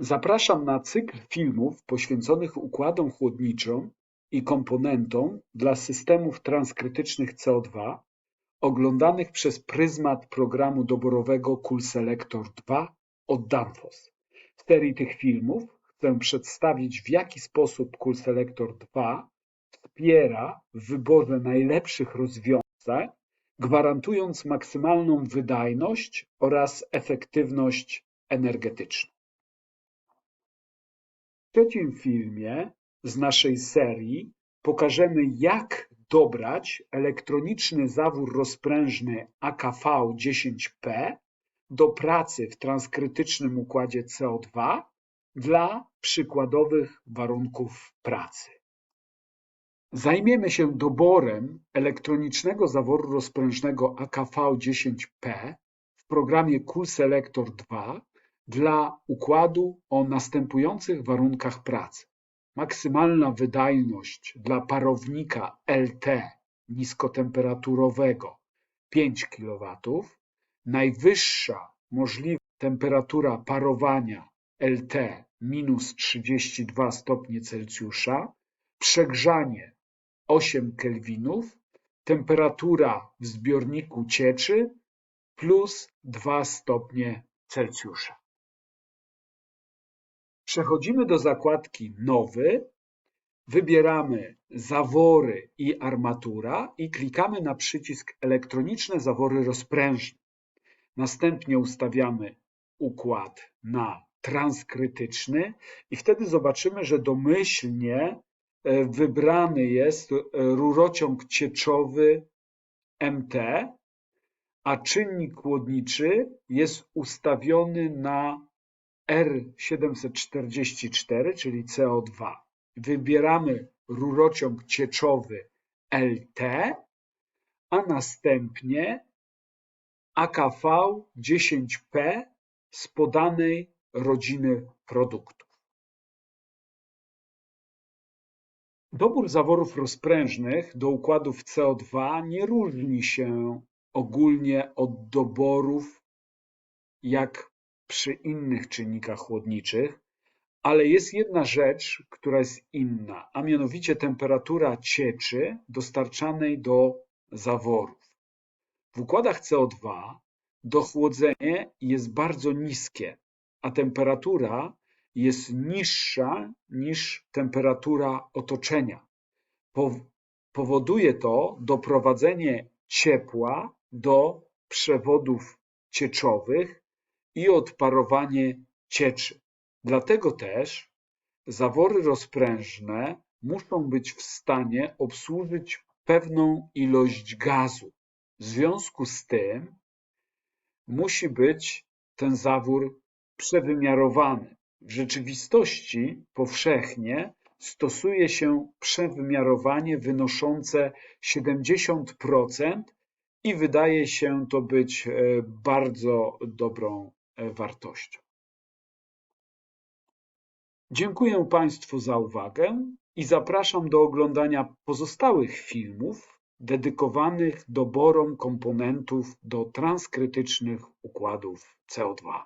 Zapraszam na cykl filmów poświęconych układom chłodniczym i komponentom dla systemów transkrytycznych CO2 oglądanych przez pryzmat programu doborowego CoolSelector II od Danfoss. W serii tych filmów chcę przedstawić w jaki sposób CoolSelector II wspiera w wyborze najlepszych rozwiązań, gwarantując maksymalną wydajność oraz efektywność energetyczną. Trzecim filmie z naszej serii pokażemy jak dobrać elektroniczny zawór rozprężny AKV10P do pracy w transkrytycznym układzie CO2 dla przykładowych warunków pracy. Zajmiemy się doborem elektronicznego zaworu rozprężnego AKV10P w programie CoolSelector 2 dla układu o następujących warunkach pracy: maksymalna wydajność dla parownika LT niskotemperaturowego 5 kW, najwyższa możliwa temperatura parowania LT minus 32 stopnie Celsjusza, przegrzanie 8 kelwinów, temperatura w zbiorniku cieczy plus 2 stopnie Celsjusza. Przechodzimy do zakładki Nowy, wybieramy Zawory i armatura i klikamy na przycisk Elektroniczne zawory rozprężne. Następnie ustawiamy układ na transkrytyczny i wtedy zobaczymy, że domyślnie e, wybrany jest rurociąg cieczowy MT, a czynnik chłodniczy jest ustawiony na R744, czyli CO2. Wybieramy rurociąg cieczowy LT, a następnie AKV10P z podanej rodziny produktów. Dobór zaworów rozprężnych do układów CO2 nie różni się ogólnie od doborów jak przy innych czynnikach chłodniczych, ale jest jedna rzecz, która jest inna, a mianowicie temperatura cieczy dostarczanej do zaworów. W układach CO2 dochłodzenie jest bardzo niskie, a temperatura jest niższa niż temperatura otoczenia. Powoduje to doprowadzenie ciepła do przewodów cieczowych i odparowanie cieczy. Dlatego też zawory rozprężne muszą być w stanie obsłużyć pewną ilość gazu. W związku z tym musi być ten zawór przewymiarowany. W rzeczywistości powszechnie stosuje się przewymiarowanie wynoszące 70% i wydaje się to być e, bardzo dobrą wartością. Dziękuję Państwu za uwagę i zapraszam do oglądania pozostałych filmów dedykowanych doborom komponentów do transkrytycznych układów CO2.